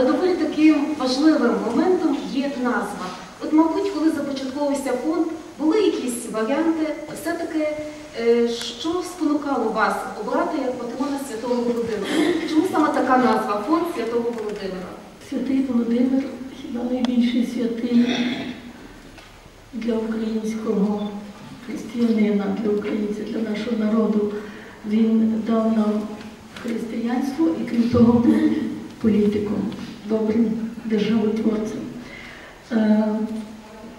Але доволі таким важливим моментом є назва. От, мабуть, коли започатковувався фонд, були якісь варіанти, все-таки, е, що спонукало вас обрати як патрона Святого Володимира? Чому саме така назва фонд Святого Володимира? Святий Володимир хіба найбільший святий для українського християнина, для українця, для нашого народу. Він дав нам християнство і крім того був політиком, добрим державотворцем.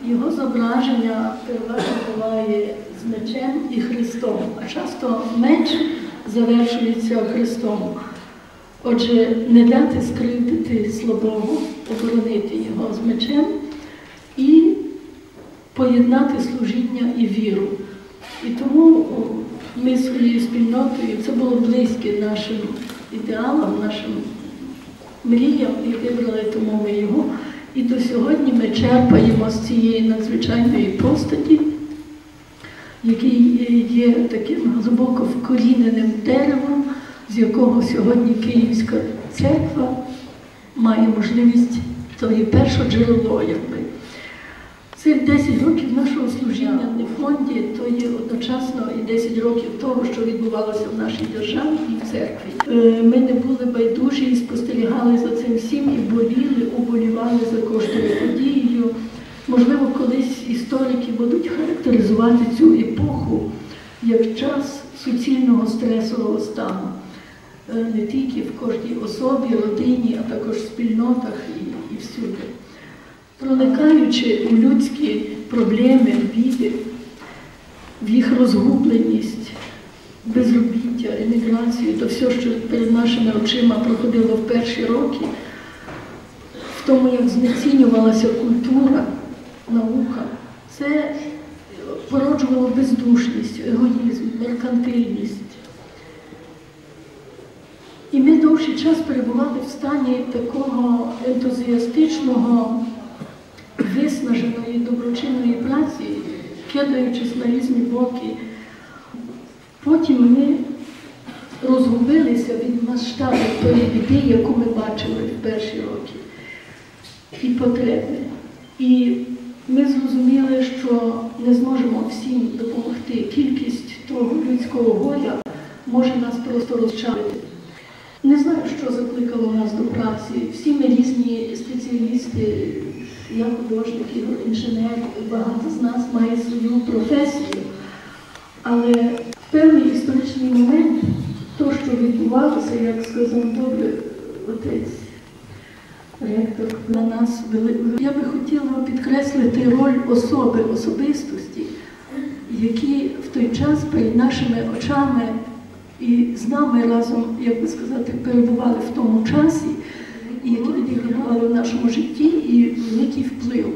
Його зображення переважно буває з мечем і Христом, а часто меч завершується Христом. Отже, не дати скривдити слабого, оборонити його з мечем і поєднати служіння і віру. І тому ми своєю спільнотою, це було близьке нашим ідеалам, нашим мріям, і вибрали тому ми його. І до сьогодні ми черпаємо з цієї надзвичайної постаті, який є таким глибоко вкоріненим деревом, з якого сьогодні Київська церква має можливість, то є перше джерело, якби. Цих 10 років служіння фонді, то є одночасно і 10 років того, що відбувалося в нашій державі і в церкві. Е, Ми не були байдужі і спостерігали за цим всім і боліли, уболівали за кожною подією. Можливо, колись історики будуть характеризувати цю епоху як час суцільного стресового стану. Е, Не тільки в кожній особі, родині, а також в спільнотах і, і всюди. Проникаючи у людські проблеми, біди, в їх розгубленість, безробіття, еміграцію, то все, що перед нашими очима проходило в перші роки, в тому, як знецінювалася культура, наука, це породжувало бездушність, егоїзм, меркантильність. І ми довший час перебували в стані такого ентузіастичного, виснаженої доброчинної праці, кидаючись на різні боки. Потім ми розгубилися від масштабу тої біди, яку ми бачили в перші роки, і потреби. І ми зрозуміли, що не зможемо всім допомогти. Кількість того людського горя може нас просто розчавити. Не знаю, що закликало нас до праці. Всі ми різні спеціалісти, я художник, Ігор інженер, багато з нас має свою професію. Але в певний історичний момент, то, що відбувалося, як сказав добре отець ректор, для нас. Я би хотіла підкреслити роль особи, особистості, які в той час перед нашими очами і з нами разом, як би сказати, перебували в тому часі, і які відігравали в нашому житті і великий вплив.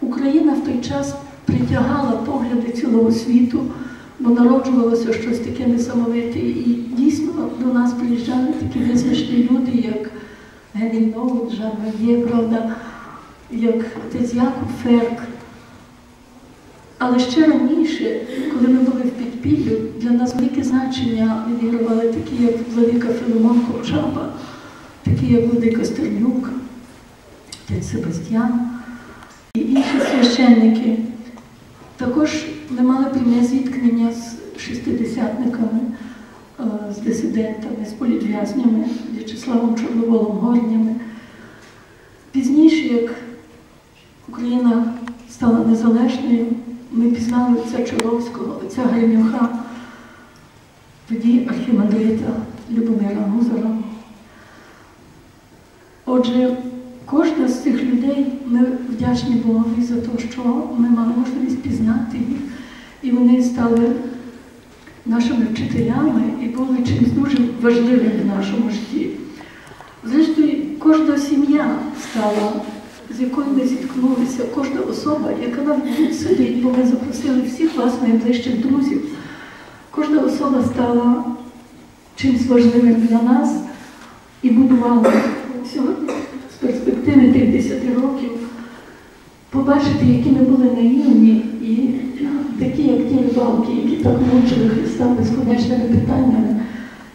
Україна в той час притягала погляди цілого світу, бо народжувалося щось таке несамовите. І дійсно до нас приїжджали такі визначні люди, як Генрій Новот, Жан Вальє, як отець Ферк. Але ще раніше, коли ми були в підпіллю, для нас велике значення відігравали такі, як Владика Филимон Ковчаба, такі, як Владика Стернюк, отець Себастьян і інші священники. Також ми мали пряме зіткнення з шестидесятниками, е, з дисидентами, з політв'язнями, В'ячеславом Чорноволом Горнями. Пізніше, як Україна стала незалежною, ми пізнали отця Чоловського, отця Гремюха, тоді архімандрита Любомира Гузара. Отже, кожна з цих людей ми вдячні Богові за те, що ми мали можливість пізнати їх, і вони стали нашими вчителями і були чимось дуже важливим в нашому житті. Зрештою, кожна сім'я стала, з якою ми зіткнулися, кожна особа, яка тут сидить, бо ми запросили всіх вас найближчих друзів. Кожна особа стала чимось важливим для нас і будувала 50 років, побачити, які ми були наївні і е, такі, як ті рибалки, які так мучили Христа безконечними питаннями,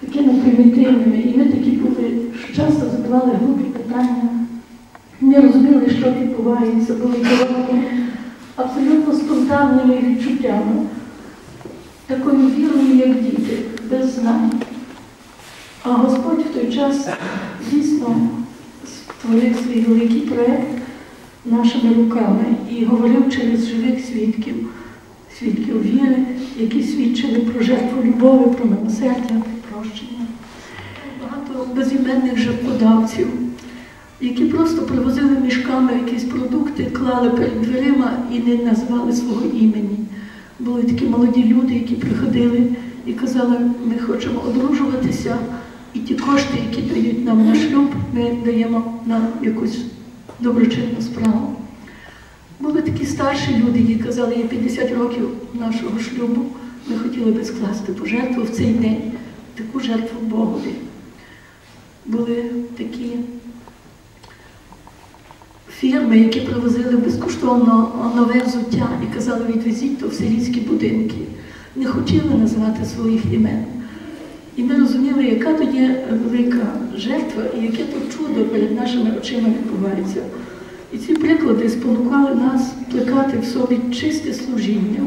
такими примітивними. І ми такі були, що часто задавали глупі питання, не розуміли, що відбувається, були керовані абсолютно спонтанними відчуттями, такою вірою, як діти, без знань. А Господь в той час дійсно створив свій великий проєкт нашими руками і говорив через живих свідків, свідків віри, які свідчили про жертву любові, про милосердя, про прощення. Багато безіменних жертводавців, які просто привозили мішками якісь продукти, клали перед дверима і не назвали свого імені. Були такі молоді люди, які приходили і казали, ми хочемо одружуватися, і ті кошти, які дають нам на шлюб, ми даємо на якусь доброчинну справу. Були такі старші люди, які казали, є 50 років нашого шлюбу, ми хотіли би скласти пожертву в цей день, таку жертву Богові. Були такі фірми, які привозили безкоштовно нове взуття і казали, відвезіть то в сирійські будинки. Не хотіли називати своїх імен. І ми розуміли, яка то є велика жертва і яке то чудо перед нашими очима відбувається. І ці приклади спонукали нас плекати в собі чисте служіння.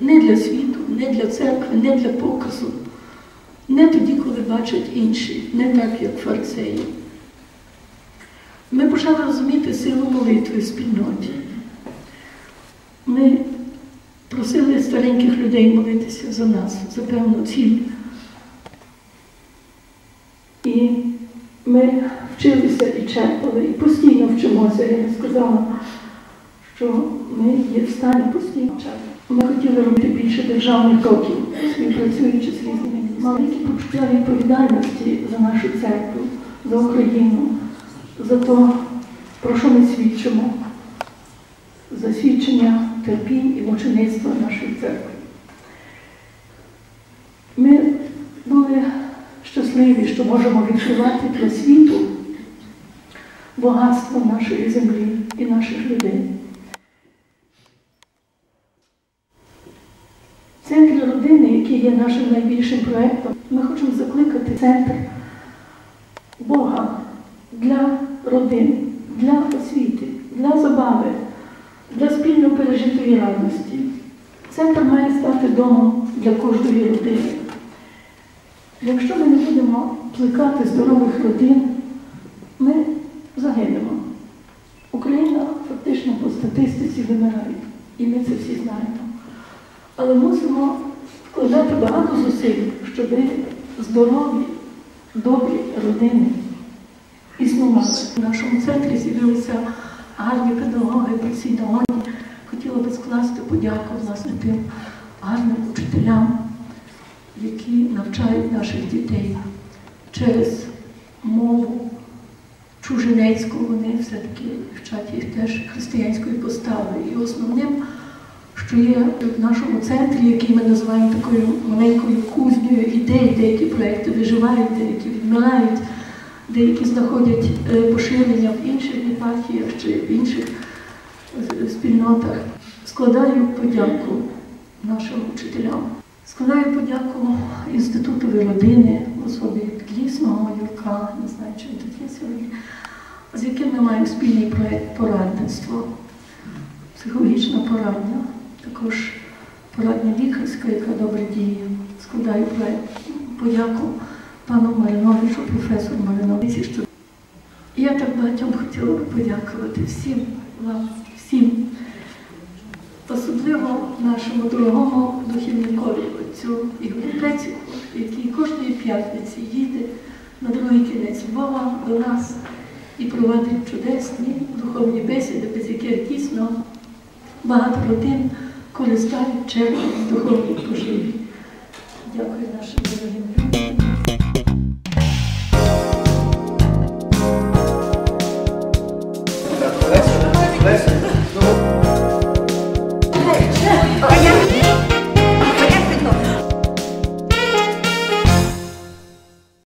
Не для світу, не для церкви, не для показу, не тоді, коли бачать інші, не так, як фарисеї. Ми почали розуміти силу молитви в спільноті. Ми просили стареньких людей молитися за нас, за певну ціль. І ми вчилися і черпали, і постійно вчимося. Я сказала, що ми є в стані постійно вчати. Ми хотіли робити більше державних кроків, співпрацюючи з різними. Маленькі почуття відповідальності за нашу церкву, за Україну, за те, про що ми свідчимо, за свідчення терпінь і мучеництва нашої церкви. Ми були щасливі, що можемо відкривати для світу багатство нашої землі і наших людей. Центр родини, який є нашим найбільшим проєктом, ми хочемо закликати центр Бога для родини, для освіти, для забави, для спільно пережитої радості. Центр має стати домом для кожної родини. Якщо ми не будемо плекати здорових родин, ми загинемо. Україна фактично по статистиці вимирає, і ми це всі знаємо. Але мусимо вкладати багато зусиль, щоб здорові, добрі родини існували. В нашому центрі з'явилися гарні педагоги, педагоги. Хотіла би скласти подяку власне тим гарним учителям які навчають наших дітей через мову чужинецьку, вони все-таки вчать їх теж християнської постави. І основним, що є в нашому центрі, який ми називаємо такою маленькою кузнею ідей, деякі проекти виживають, деякі відмирають, деякі знаходять е, поширення в інших єпархіях чи в інших е, спільнотах. Складаю подяку нашим учителям. Складаю подяку Інституту родини особі Підлісного Юрка, не знаю, чи тут є сьогодні, з яким ми маємо спільний проєкт порадництво, психологічна порадня, також порадня лікарська, яка добре діє. Складаю подяку пану Мариновичу, професору Мариновичу. І Я так багатьом хотіла би подякувати всім вам, всім. Особливо нашому дорогому духівникові отцю Ігорю Пеціку, який кожної п'ятниці їде на другий кінець Львова до нас і проводить чудесні духовні бесіди, без яких дійсно багато родин користають черги духовні поживі. Дякую нашим дорогим людям.